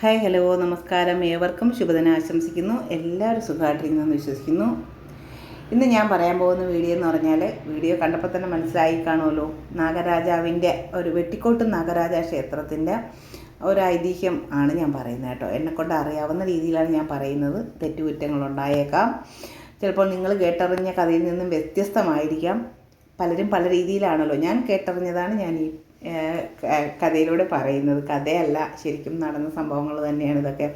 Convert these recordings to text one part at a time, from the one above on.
Hi hello നമസ്കാരം. ഏവർക്കും ശുഭദിനം ആശംസിക്കുന്നു. എല്ലാവരും സുഖമായിട്ടിരിക്കുന്നു വിശ്വസിക്കുന്നു. ഇന്ന് ഞാൻ പറയാൻ പോകുന്ന വീഡിയോ എന്ന് പറഞ്ഞാൽ വീഡിയോ കണ്ടപ്പോൾ തന്നെ മനസ്സിലായി കാണുമല്ലോ. നാഗരാജാവിന്റെ ഒരു വെട്ടിക്കോട്ട് നാഗരാജ ക്ഷേത്രത്തിന്റെ ഒരു ഐതിഹ്യം ആണ് ഞാൻ പറയുന്നത് കേട്ടോ. എന്നെക്കൊണ്ട് അറിയാവുന്ന രീതിയിലാണ് ഞാൻ പറയുന്നത്. തെറ്റുകുറ്റങ്ങളുണ്ടായേക്കാം. ചിലപ്പോൾ നിങ്ങൾ കേട്ടറിഞ്ഞ കഥയിൽ നിന്നും വ്യത്യസ്തമായിരിക്കാം. പലരും പല രീതിയിലാണല്ലോ ഞാൻ കേട്ടറിഞ്ഞതാണ് ഞാൻ ഈ കഥയിലൂടെ പറയുന്നത് കഥയല്ല ശരിക്കും നടന്ന സംഭവങ്ങൾ തന്നെയാണ് ഇതൊക്കെ.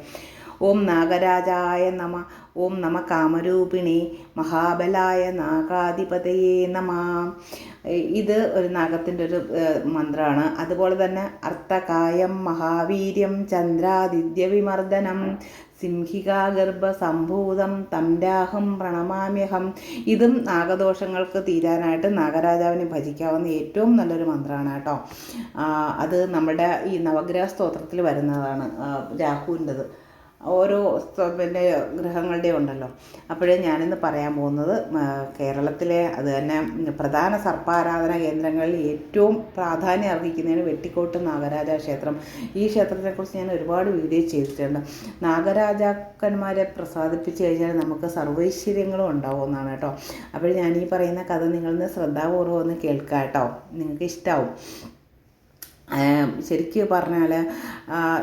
ഓം നാഗരാജായ നമ ഓം നമ കാമരൂപിണി മഹാബലായ നാഗാധിപതയെ നമ. ഇത് ഒരു നാഗത്തിന്റെ ഒരു മന്ത്രമാണ് അതുപോലെ തന്നെ അർത്ഥകായം മഹാവീര്യം ചന്ദ്രാദിത്യവിമർദ്ദനം സിംഹികാഗർഭ സംഭൂതം തംരാഹം പ്രണമാമ്യഹം. ഇതും നാഗദോഷങ്ങൾക്ക് തീരാനായിട്ട് നാഗരാജാവിനെ ഭജിക്കാവുന്ന ഏറ്റവും നല്ലൊരു മന്ത്രമാണ് കേട്ടോ. അത് നമ്മുടെ ഈ നവഗ്രഹ സ്തോത്രത്തിൽ വരുന്നതാണ് രാഹുവിന്റെത്. ഓരോ പിന്നെ ഗ്രഹങ്ങളുടെ ഉണ്ടല്ലോ. അപ്പോഴേ ഞാനിന്ന് പറയാൻ പോകുന്നത് കേരളത്തിലെ അത് തന്നെ പ്രധാന സർപ്പാരാധന കേന്ദ്രങ്ങളിൽ ഏറ്റവും പ്രാധാന്യം അർഹിക്കുന്നതാണ് വെട്ടിക്കോട്ട് നാഗരാജ ക്ഷേത്രം. ഈ ക്ഷേത്രത്തെക്കുറിച്ച് ഞാൻ ഒരുപാട് വീഡിയോ ചെയ്തിട്ടുണ്ട്. നാഗരാജാക്കന്മാരെ പ്രസാദിപ്പിച്ച് കഴിഞ്ഞാൽ നമുക്ക് സർവൈശ്വര്യങ്ങളും ഉണ്ടാവുമെന്നാണ് കേട്ടോ. അപ്പോൾ ഞാൻ ഈ പറയുന്ന കഥ നിങ്ങളിന്ന് ശ്രദ്ധാപൂർവം ഒന്ന് കേൾക്കാം കേട്ടോ നിങ്ങൾക്ക് ഇഷ്ടാവും ശരിക്കും പറഞ്ഞാൽ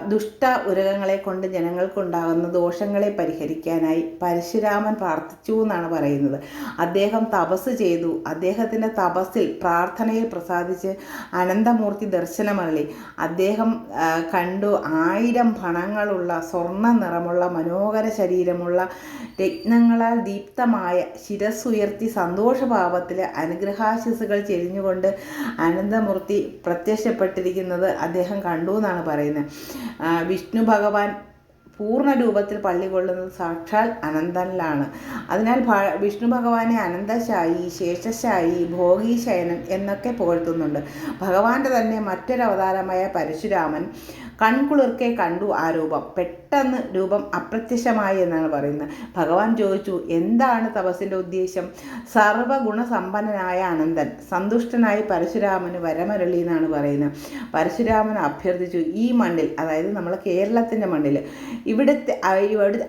ദുഷ്ട ഉരകങ്ങളെ കൊണ്ട് ജനങ്ങൾക്കുണ്ടാകുന്ന ദോഷങ്ങളെ പരിഹരിക്കാനായി പരശുരാമൻ പ്രാർത്ഥിച്ചു എന്നാണ് പറയുന്നത്. അദ്ദേഹം തപസ് ചെയ്തു. അദ്ദേഹത്തിന്റെ തപസ്സിൽ പ്രാർത്ഥനയിൽ പ്രസാദിച്ച് അനന്തമൂർത്തി ദർശനമള്ളി. അദ്ദേഹം കണ്ടു ആയിരം പണങ്ങളുള്ള സ്വർണ നിറമുള്ള മനോഹര ശരീരമുള്ള രത്നങ്ങളാൽ ദീപ്തമായ ശിരസ്സുയർത്തി സന്തോഷഭാവത്തിൽ അനുഗ്രഹാശിസുകൾ ചെരിഞ്ഞുകൊണ്ട് അനന്തമൂർത്തി പ്രത്യക്ഷപ്പെട്ടിരിക്കുന്നത് അദ്ദേഹം കണ്ടു എന്നാണ് പറയുന്നത്. വിഷ്ണു ഭഗവാൻ പൂർണ രൂപത്തിൽ പള്ളി കൊള്ളുന്നത് സാക്ഷാൽ അനന്തനിലാണ്. അതിനാൽ വിഷ്ണു ഭഗവാനെ അനന്തശായി ശേഷശായി ഭോഗീശയനൻ എന്നൊക്കെ പുകഴ്ത്തുന്നുണ്ട്. ഭഗവാന്റെ തന്നെ മറ്റൊരവതാരമായ പരശുരാമൻ കൺകുളിർക്കെ കണ്ടു ആ രൂപം. പെട്ടെന്ന് രൂപം അപ്രത്യക്ഷമായി എന്നാണ് പറയുന്നത്. ഭഗവാൻ ചോദിച്ചു എന്താണ് തപസ്സിന്റെ ഉദ്ദേശം? സർവഗുണസമ്പന്നനായ അനന്തൻ സന്തുഷ്ടനായി പരശുരാമന് വരമരളി എന്നാണ് പറയുന്നത്. പരശുരാമൻ അഭ്യർത്ഥിച്ചു ഈ മണ്ണിൽ അതായത് നമ്മളെ കേരളത്തിന്റെ മണ്ണിൽ ഇവിടുത്തെ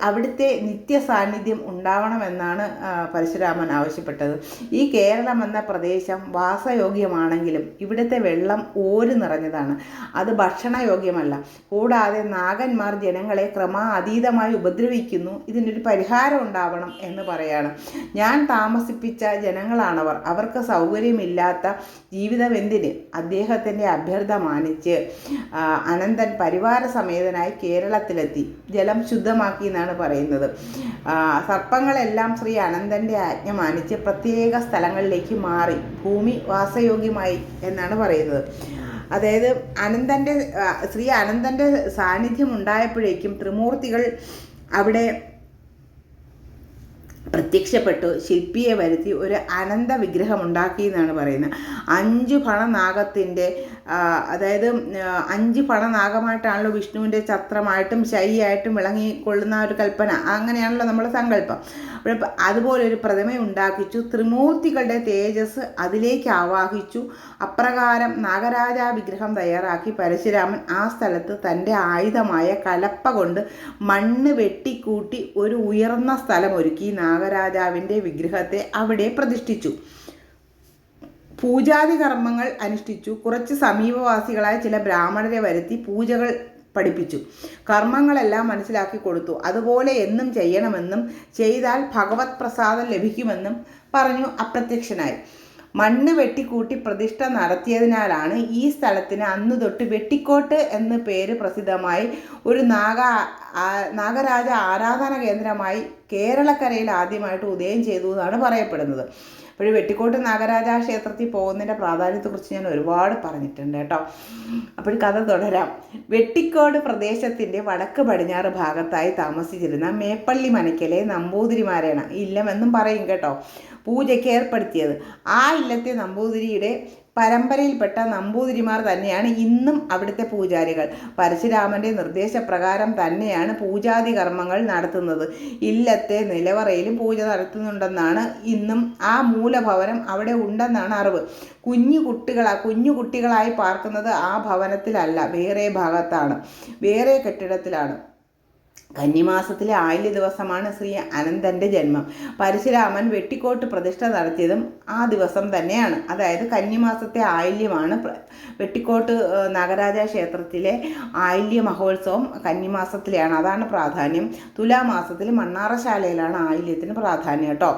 അവിടുത്തെ നിത്യ സാന്നിധ്യം ഉണ്ടാവണമെന്നാണ് പരശുരാമൻ ആവശ്യപ്പെട്ടത്. ഈ കേരളം എന്ന പ്രദേശം വാസയോഗ്യമാണെങ്കിലും ഇവിടുത്തെ വെള്ളം ഓര് നിറഞ്ഞതാണ്. അത് ഭക്ഷണയോഗ്യമല്ല. കൂടാതെ നാഗന്മാർ ജനങ്ങളെ ക്രമാതീതമായി ഉപദ്രവിക്കുന്നു. ഇതിനൊരു പരിഹാരം ഉണ്ടാവണം എന്ന് പറയാണ്. ഞാൻ താമസിപ്പിച്ച ജനങ്ങളാണവർ. അവർക്ക് സൗകര്യമില്ലാത്ത ജീവിതം എന്തിന് അദ്ദേഹത്തിന്റെ അഭ്യർത്ഥ മാനിച്ച് അനന്തൻ പരിവാര സമേതനായി കേരളത്തിലെത്തി. ജലം ശുദ്ധമാക്കി എന്നാണ് പറയുന്നത്. സർപ്പങ്ങളെല്ലാം ശ്രീ അനന്തന്റെ ആജ്ഞ മാനിച്ച് പ്രത്യേക സ്ഥലങ്ങളിലേക്ക് മാറി. ഭൂമി വാസയോഗ്യമായി എന്നാണ് പറയുന്നത്. അതായത് അനന്തന്റെ ശ്രീ അനന്തന്റെ സാന്നിധ്യം ഉണ്ടായപ്പോഴേക്കും ത്രിമൂർത്തികൾ അവിടെ പ്രത്യക്ഷപ്പെട്ടു. ശില്പിയെ വരുത്തി ഒരു അനന്ത വിഗ്രഹം ഉണ്ടാക്കി എന്നാണ് പറയുന്നത്. അഞ്ചു ഫണനാഗത്തിന്റെ അതായത് അഞ്ച് ഫണനാഗമായിട്ടാണല്ലോ വിഷ്ണുവിന്റെ ഛത്രമായിട്ടും ശൈയായിട്ടും വിളങ്ങിക്കൊള്ളുന്ന ഒരു കൽപ്പന. അങ്ങനെയാണല്ലോ നമ്മുടെ സങ്കല്പം. അതുപോലെ ഒരു പ്രതിമ ഉണ്ടാക്കിച്ചു. ത്രിമൂർത്തികളുടെ തേജസ് അതിലേക്ക് ആവാഹിച്ചു. അപ്രകാരം നാഗരാജ വിഗ്രഹം തയ്യാറാക്കി പരശുരാമൻ ആ സ്ഥലത്ത് തന്റെ ആയുധമായ കലപ്പ കൊണ്ട് മണ്ണ് വെട്ടിക്കൂട്ടി ഒരു ഉയർന്ന സ്ഥലമൊരുക്കി നാഗരാജാവിന്റെ വിഗ്രഹത്തെ അവിടെ പ്രതിഷ്ഠിച്ചു. പൂജാതി കർമ്മങ്ങൾ അനുഷ്ഠിച്ചു. കുറച്ച് സമീപവാസികളായ ചില ബ്രാഹ്മണരെ വരുത്തി പൂജകൾ പഠിപ്പിച്ചു. കർമ്മങ്ങളെല്ലാം മനസ്സിലാക്കി കൊടുത്തു. അതുപോലെ എന്നും ചെയ്യണമെന്നും ചെയ്താൽ ഭഗവത് പ്രസാദം ലഭിക്കുമെന്നും പറഞ്ഞു അപ്രത്യക്ഷനായി. മണ്ണ് വെട്ടിക്കൂട്ടി പ്രതിഷ്ഠ നടത്തിയതിനാലാണ് ഈ സ്ഥലത്തിന് അന്നു തൊട്ട് വെട്ടിക്കോട്ട് എന്ന പേര് പ്രസിദ്ധമായി ഒരു നാഗ നാഗരാജ ആരാധന കേന്ദ്രമായി കേരളക്കരയിൽ ആദ്യമായിട്ട് ഉദയം ചെയ്തു എന്നാണ് പറയപ്പെടുന്നത്. അപ്പോൾ വെട്ടിക്കോട്ട് നാഗരാജ ക്ഷേത്രത്തിൽ പോകുന്നതിന്റെ പ്രാധാന്യത്തെക്കുറിച്ച് ഞാൻ ഒരുപാട് പറഞ്ഞിട്ടുണ്ട് കേട്ടോ. അപ്പോൾ കഥ തുടരാം. വെട്ടിക്കോട് പ്രദേശത്തിന്റെ വടക്ക് പടിഞ്ഞാറ് ഭാഗത്തായി താമസിച്ചിരുന്ന മേപ്പള്ളി മനയ്ക്കലെ നമ്പൂതിരിമാരാണ് ഇല്ലമെന്നും പറയും കേട്ടോ. പൂജയ്ക്ക് ഏർപ്പെടുത്തിയത്. ആ ഇല്ലത്തെ നമ്പൂതിരിയുടെ പരമ്പരയിൽപ്പെട്ട നമ്പൂതിരിമാർ തന്നെയാണ് ഇന്നും അവിടുത്തെ പൂജാരികൾ. പരശുരാമന്റെ നിർദ്ദേശപ്രകാരം തന്നെയാണ് പൂജാതി കർമ്മങ്ങൾ നടത്തുന്നത്. ഇല്ലത്തെ നിലവറയിലും പൂജ നടത്തുന്നുണ്ടെന്നാണ് ഇന്നും ആ മൂലഭവനം അവിടെ ഉണ്ടെന്നാണ് അറിവ്. കുഞ്ഞു കുട്ടികളാ കുഞ്ഞു കുട്ടികളായി പാർക്കുന്നത് ആ ഭവനത്തിലല്ല വേറെ ഭാഗത്താണ് വേറെ കെട്ടിടത്തിലാണ്. കന്നിമാസത്തിലെ ആയില്യ ദിവസമാണ് ശ്രീ അനന്തന്റെ ജന്മം. പരശുരാമൻ വെട്ടിക്കോട്ട് പ്രതിഷ്ഠ നടത്തിയതും ആ ദിവസം തന്നെയാണ്. അതായത് കന്നിമാസത്തെ ആയില്യമാണ് വെട്ടിക്കോട്ട് നാഗരാജ ക്ഷേത്രത്തിലെ ആയില്യ മഹോത്സവം കന്നിമാസത്തിലെയാണ്. അതാണ് പ്രാധാന്യം. തുലാമാസത്തിൽ മണ്ണാറശാലയിലാണ് ആയില്യത്തിന് പ്രാധാന്യം കേട്ടോ.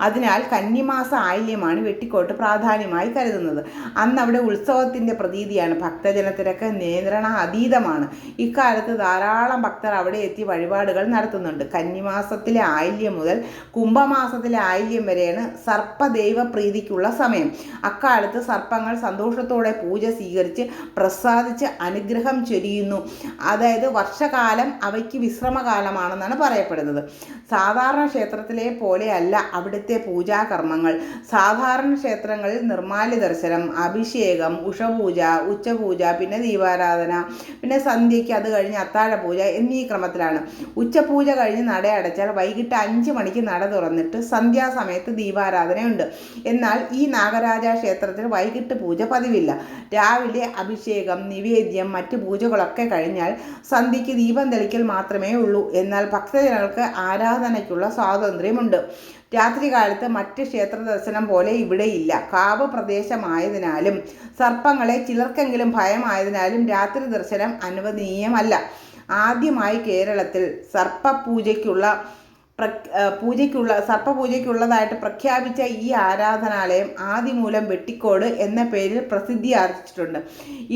അതിനാൽ കന്നിമാസ ആയില്യമാണ് വെട്ടിക്കോട്ട് പ്രാധാന്യമായി കരുതുന്നത്. അന്ന് അവിടെ ഉത്സവത്തിന്റെ പ്രതീതിയാണ്. ഭക്തജനത്തിരക്ക് നിയന്ത്രണ അതീതമാണ് ഇക്കാലത്ത് ധാരാളം ഭക്തർ അവിടെ എത്തി വഴിപാടുകൾ നടത്തുന്നുണ്ട്. കന്നിമാസത്തിലെ ആയില്യം മുതൽ കുംഭമാസത്തിലെ ആയില്യം വരെയാണ് സർപ്പദൈവ പ്രീതിക്കുള്ള സമയം. അക്കാലത്ത് സർപ്പങ്ങൾ സന്തോഷത്തോടെ പൂജ സ്വീകരിച്ച് പ്രസാദിച്ച് അനുഗ്രഹം ചൊരിയുന്നു. അതായത് വർഷകാലം അവയ്ക്ക് വിശ്രമകാലമാണെന്നാണ് പറയപ്പെടുന്നത്. സാധാരണ ക്ഷേത്രത്തിലെ പോലെയല്ല അവിടുത്തെ പൂജാകർമ്മങ്ങൾ. സാധാരണ ക്ഷേത്രങ്ങളിൽ നിർമാല്യ ദർശനം അഭിഷേകം ഉഷപൂജ ഉച്ചപൂജ പിന്നെ ദീപാരാധന പിന്നെ സന്ധ്യയ്ക്ക് അത് കഴിഞ്ഞ് അത്താഴ പൂജ എന്നീ ക്രമത്തിലാണ്. ഉച്ചപൂജ കഴിഞ്ഞ് നട അടച്ചാൽ വൈകിട്ട് അഞ്ച് മണിക്ക് നട തുറന്നിട്ട് സന്ധ്യാസമയത്ത് ദീപാരാധനയുണ്ട്. എന്നാൽ ഈ നാഗരാജ ക്ഷേത്രത്തിൽ വൈകിട്ട് പൂജ പതിവില്ല. രാവിലെ അഭിഷേകം നിവേദ്യം മറ്റ് പൂജകളൊക്കെ കഴിഞ്ഞാൽ സന്ധ്യയ്ക്ക് ദീപം തെളിക്കൽ മാത്രമേ ഉള്ളൂ. എന്നാൽ ഭക്തജനങ്ങൾക്ക് ആരാധനയ്ക്കുള്ള സ്വാതന്ത്ര്യമുണ്ട്. രാത്രികാലത്ത് മറ്റ് ക്ഷേത്ര ദർശനം പോലെ ഇവിടെയില്ല. കാവ് പ്രദേശമായതിനാലും സർപ്പങ്ങളെ ചിലർക്കെങ്കിലും ഭയമായതിനാലും രാത്രി ദർശനം അനുവദനീയമല്ല. ആദ്യമായി കേരളത്തിൽ സർപ്പപൂജയ്ക്കുള്ള പൂജയ്ക്കുള്ള സർപ്പപൂജയ്ക്കുള്ളതായിട്ട് പ്രഖ്യാപിച്ച ഈ ആരാധനാലയം ആദിമൂലം വെട്ടിക്കോട് എന്ന പേരിൽ പ്രസിദ്ധി ആർജിച്ചിട്ടുണ്ട്.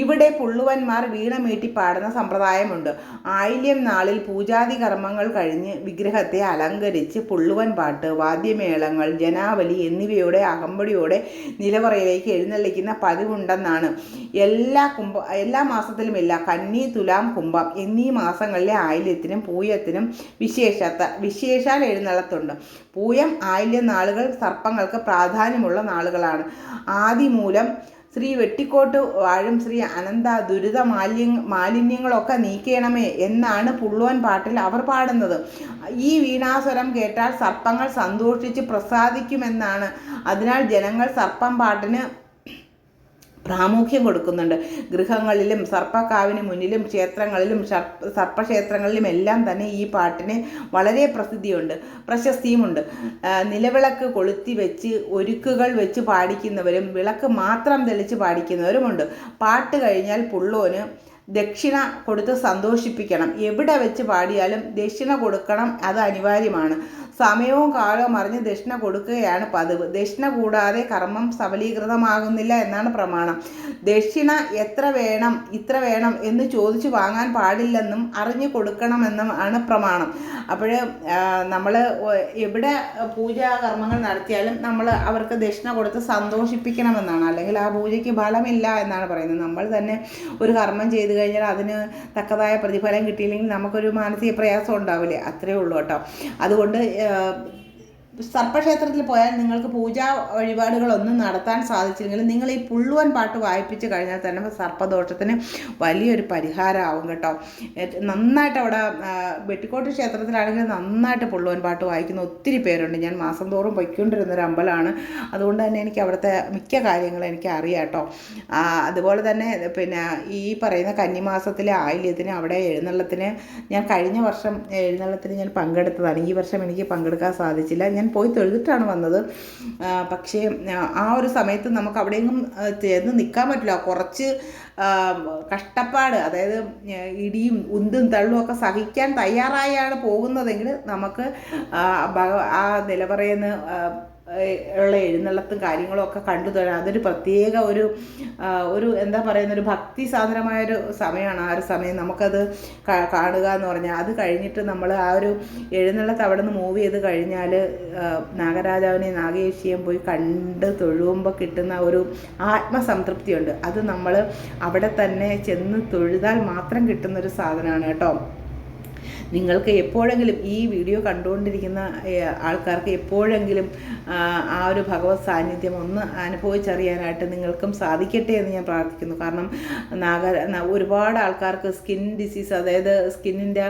ഇവിടെ പുള്ളുവന്മാർ വീണമീട്ടി പാടുന്ന സമ്പ്രദായമുണ്ട്. ആയില്യം നാളിൽ പൂജാതി കർമ്മങ്ങൾ കഴിഞ്ഞ് വിഗ്രഹത്തെ അലങ്കരിച്ച് പുള്ളുവൻ പാട്ട് വാദ്യമേളങ്ങൾ ജനാവലി എന്നിവയുടെ അകമ്പടിയോടെ നിലവറയിലേക്ക് എഴുന്നള്ളിക്കുന്ന പതിവുണ്ടെന്നാണ്. എല്ലാ കുംഭ എല്ലാ മാസത്തിലുമില്ല കന്നി തുലാം കുംഭം എന്നീ മാസങ്ങളിലെ ആയില്യത്തിനും പൂയത്തിനും വിശേഷത്ത വിശേഷ വിശാൽ എഴുന്നള്ളത്തുണ്ട്. പൂയം ആയില്യ നാളുകൾ സർപ്പങ്ങൾക്ക് പ്രാധാന്യമുള്ള നാളുകളാണ്. ആദിമൂലം ശ്രീ വെട്ടിക്കോട്ട് വാഴും ശ്രീ അനന്ത ദുരിത മാലിന്യ മാലിന്യങ്ങളൊക്കെ നീക്കണമേ എന്നാണ് പുള്ളുവൻ പാട്ടിൽ അവർ പാടുന്നത്. ഈ വീണാസ്വരം കേട്ടാൽ സർപ്പങ്ങൾ സന്തോഷിച്ച് പ്രസാദിക്കുമെന്നാണ്. അതിനാൽ ജനങ്ങൾ സർപ്പം പാട്ടിന് പ്രാമുഖ്യം കൊടുക്കുന്നുണ്ട്. ഗൃഹങ്ങളിലും സർപ്പക്കാവിന് മുന്നിലും ക്ഷേത്രങ്ങളിലും സർപ്പക്ഷേത്രങ്ങളിലും എല്ലാം തന്നെ ഈ പാട്ടിന് വളരെ പ്രസിദ്ധിയുണ്ട് പ്രശസ്തിയുമുണ്ട്. നിലവിളക്ക് കൊളുത്തി വെച്ച് ഒരുക്കുകൾ വെച്ച് പാടിക്കുന്നവരും വിളക്ക് മാത്രം തെളിച്ച് പാടിക്കുന്നവരുമുണ്ട്. പാട്ട് കഴിഞ്ഞാൽ പുള്ളോന് ദക്ഷിണ കൊടുത്ത് സന്തോഷിപ്പിക്കണം. എവിടെ വെച്ച് പാടിയാലും ദക്ഷിണ കൊടുക്കണം അത് അനിവാര്യമാണ്. സമയവും കാലവും അറിഞ്ഞ് ദക്ഷിണ കൊടുക്കുകയാണ് പതിവ്. ദക്ഷിണ കൂടാതെ കർമ്മം സബലീകൃതമാകുന്നില്ല എന്നാണ് പ്രമാണം. ദക്ഷിണ എത്ര വേണം ഇത്ര വേണം എന്ന് ചോദിച്ചു വാങ്ങാൻ പാടില്ലെന്നും അറിഞ്ഞു കൊടുക്കണമെന്നും ആണ് പ്രമാണം. അപ്പോൾ നമ്മൾ എവിടെ പൂജാ കർമ്മങ്ങൾ നടത്തിയാലും നമ്മൾ അവർക്ക് ദക്ഷിണ കൊടുത്ത് സന്തോഷിപ്പിക്കണമെന്നാണ്. അല്ലെങ്കിൽ ആ പൂജയ്ക്ക് ഫലമില്ല എന്നാണ് പറയുന്നത്. നമ്മൾ തന്നെ ഒരു കർമ്മം ചെയ്തു കഴിഞ്ഞാൽ അതിന് തക്കതായ പ്രതിഫലം കിട്ടിയില്ലെങ്കിൽ നമുക്കൊരു മാനസിക പ്രയാസം ഉണ്ടാവില്ലേ? അത്രയേ ഉള്ളൂ കേട്ടോ. അതുകൊണ്ട് Yeah. സർപ്പക്ഷേത്രത്തിൽ പോയാൽ നിങ്ങൾക്ക് പൂജാ വഴിപാടുകളൊന്നും നടത്താൻ സാധിച്ചില്ലെങ്കിലും നിങ്ങൾ ഈ പുള്ളുവൻ പാട്ട് വായിപ്പിച്ച് കഴിഞ്ഞാൽ തന്നെ സർപ്പദോഷത്തിന് വലിയൊരു പരിഹാരമാവും കേട്ടോ. നന്നായിട്ട് അവിടെ വെട്ടിക്കോട്ട് ക്ഷേത്രത്തിലാണെങ്കിൽ നന്നായിട്ട് പുള്ളുവൻ പാട്ട് വായിക്കുന്ന ഒത്തിരി പേരുണ്ട്. ഞാൻ മാസം തോറും പൊയ്ക്കൊണ്ടിരുന്ന ഒരു അമ്പലമാണ്. അതുകൊണ്ട് തന്നെ എനിക്ക് അവിടുത്തെ മിക്ക കാര്യങ്ങളും എനിക്ക് അറിയാം കേട്ടോ. അതുപോലെ തന്നെ പിന്നെ ഈ പറയുന്ന കന്നിമാസത്തിലെ ആയില്യത്തിന് അവിടെ എഴുന്നള്ളത്തിന് ഞാൻ കഴിഞ്ഞ വർഷം എഴുന്നള്ളത്തിന് ഞാൻ പങ്കെടുത്തതാണ്. ഈ വർഷം എനിക്ക് പങ്കെടുക്കാൻ സാധിച്ചില്ല. ഞാൻ പോയി തൊഴുതിട്ടാണ് വന്നത്. പക്ഷേ ആ ഒരു സമയത്ത് നമുക്ക് അവിടെയെങ്കിലും ചേർന്ന് നിൽക്കാൻ പറ്റില്ല. കുറച്ച് കഷ്ടപ്പാട് അതായത് ഇടിയും ഉന്തും തള്ളും ഒക്കെ സഹിക്കാൻ തയ്യാറായാണ് പോകുന്നതെങ്കിൽ നമുക്ക് ആ നിലവറയെന്ന് ഉള്ള എഴുന്നള്ളത്തും കാര്യങ്ങളും ഒക്കെ കണ്ടു തരാം അതൊരു പ്രത്യേക ഒരു ഒരു എന്താ പറയുന്ന ഒരു ഭക്തി സാധനമായൊരു സമയമാണ് ആ ഒരു സമയം. നമുക്കത് കാണുക എന്ന് പറഞ്ഞാൽ അത് കഴിഞ്ഞിട്ട് നമ്മൾ ആ ഒരു എഴുന്നള്ളത്ത് അവിടെ നിന്ന് മൂവ് ചെയ്ത് കഴിഞ്ഞാൽ നാഗരാജാവിനെ നാഗേശിയും പോയി കണ്ട് തൊഴുമ്പോൾ കിട്ടുന്ന ഒരു ആത്മസംതൃപ്തിയുണ്ട്. അത് നമ്മൾ അവിടെ തന്നെ ചെന്ന് തൊഴുതാൽ മാത്രം കിട്ടുന്നൊരു സാധനമാണ് കേട്ടോ. നിങ്ങൾക്ക് എപ്പോഴെങ്കിലും ഈ വീഡിയോ കണ്ടുകൊണ്ടിരിക്കുന്ന ആൾക്കാർക്ക് എപ്പോഴെങ്കിലും ആ, ഒരു ഭഗവത് സാന്നിധ്യം ഒന്ന് അനുഭവിച്ചറിയാനായിട്ട് നിങ്ങൾക്കും സാധിക്കട്ടെ എന്ന് ഞാൻ പ്രാർത്ഥിക്കുന്നു. കാരണം നാഗ ഒരുപാട് ആൾക്കാർക്ക് സ്കിൻ ഡിസീസ് അതായത് സ്കിന്നിന്റെ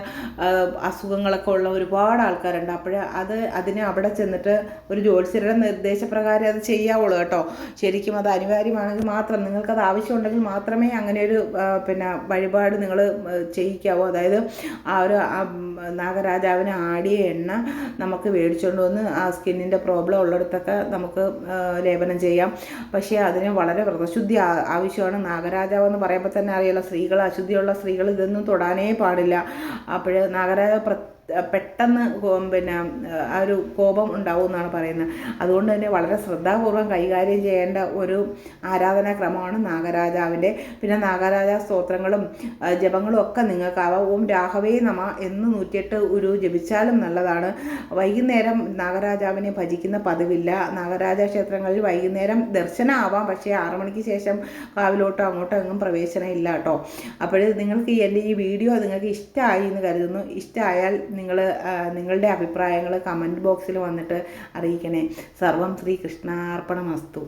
അസുഖങ്ങളൊക്കെ ഉള്ള ഒരുപാട് ആൾക്കാരുണ്ട്. അപ്പോൾ അത് അതിന് അവിടെ ചെന്നിട്ട് ഒരു ജ്യോത്സ്യരുടെ നിർദ്ദേശപ്രകാരം അത് ചെയ്യാവുള്ളൂ കേട്ടോ. ശരിക്കും അത് അനിവാര്യമാണെങ്കിൽ മാത്രം നിങ്ങൾക്കത് ആവശ്യമുണ്ടെങ്കിൽ മാത്രമേ അങ്ങനെ ഒരു പിന്നെ വഴിപാട് നിങ്ങൾ ചെയ്യിക്കാവൂ. അതായത് ആ ഒരു നാഗരാജാവിന് ആടിയ എണ്ണ നമുക്ക് മേടിച്ചുകൊണ്ട് വന്ന് ആ സ്കിന്നിന്റെ പ്രോബ്ലം ഉള്ളിടത്തൊക്കെ നമുക്ക് ലേപനം ചെയ്യാം. പക്ഷേ അതിന് വളരെ വ്രതശുദ്ധി ആവശ്യമാണ്. നാഗരാജാവ് എന്ന് പറയുമ്പോൾ തന്നെ അറിയാലോ സ്ത്രീകൾ അശുദ്ധിയുള്ള സ്ത്രീകൾ ഇതൊന്നും തൊടാനേ പാടില്ല. അപ്പോൾ പ്ര പെട്ടെന്ന് പിന്നെ ആ ഒരു കോപം ഉണ്ടാവും എന്നാണ് പറയുന്നത്. അതുകൊണ്ട് തന്നെ വളരെ ശ്രദ്ധാപൂർവം കൈകാര്യം ചെയ്യേണ്ട ഒരു ആരാധനാക്രമമാണ് നാഗരാജാവിന്റെ. പിന്നെ നാഗരാജ സ്തോത്രങ്ങളും ജപങ്ങളും ഒക്കെ നിങ്ങൾക്കാവാം. ഓം രാഘവേ നമ എന്ന് നൂറ്റിയെട്ട് ഒരു ജപിച്ചാലും നല്ലതാണ്. വൈകുന്നേരം നാഗരാജാവിനെ ഭജിക്കുന്ന പതിവില്ല. നാഗരാജ ക്ഷേത്രങ്ങളിൽ വൈകുന്നേരം ദർശനം ആവാം പക്ഷേ ആറു മണിക്ക് ശേഷം കാവിലോട്ടോ അങ്ങോട്ടോ എങ്ങും പ്രവേശനം ഇല്ല കേട്ടോ. അപ്പോൾ നിങ്ങൾക്ക് എന്റെ ഈ വീഡിയോ നിങ്ങൾക്ക് ഇഷ്ടമായി എന്ന് കരുതുന്നു. ഇഷ്ടമായാൽ നിങ്ങൾ നിങ്ങളുടെ അഭിപ്രായങ്ങൾ കമന്റ് ബോക്സിൽ വന്നിട്ട് അറിയിക്കണേ. സർവം ശ്രീ കൃഷ്ണാർപ്പണമസ്തു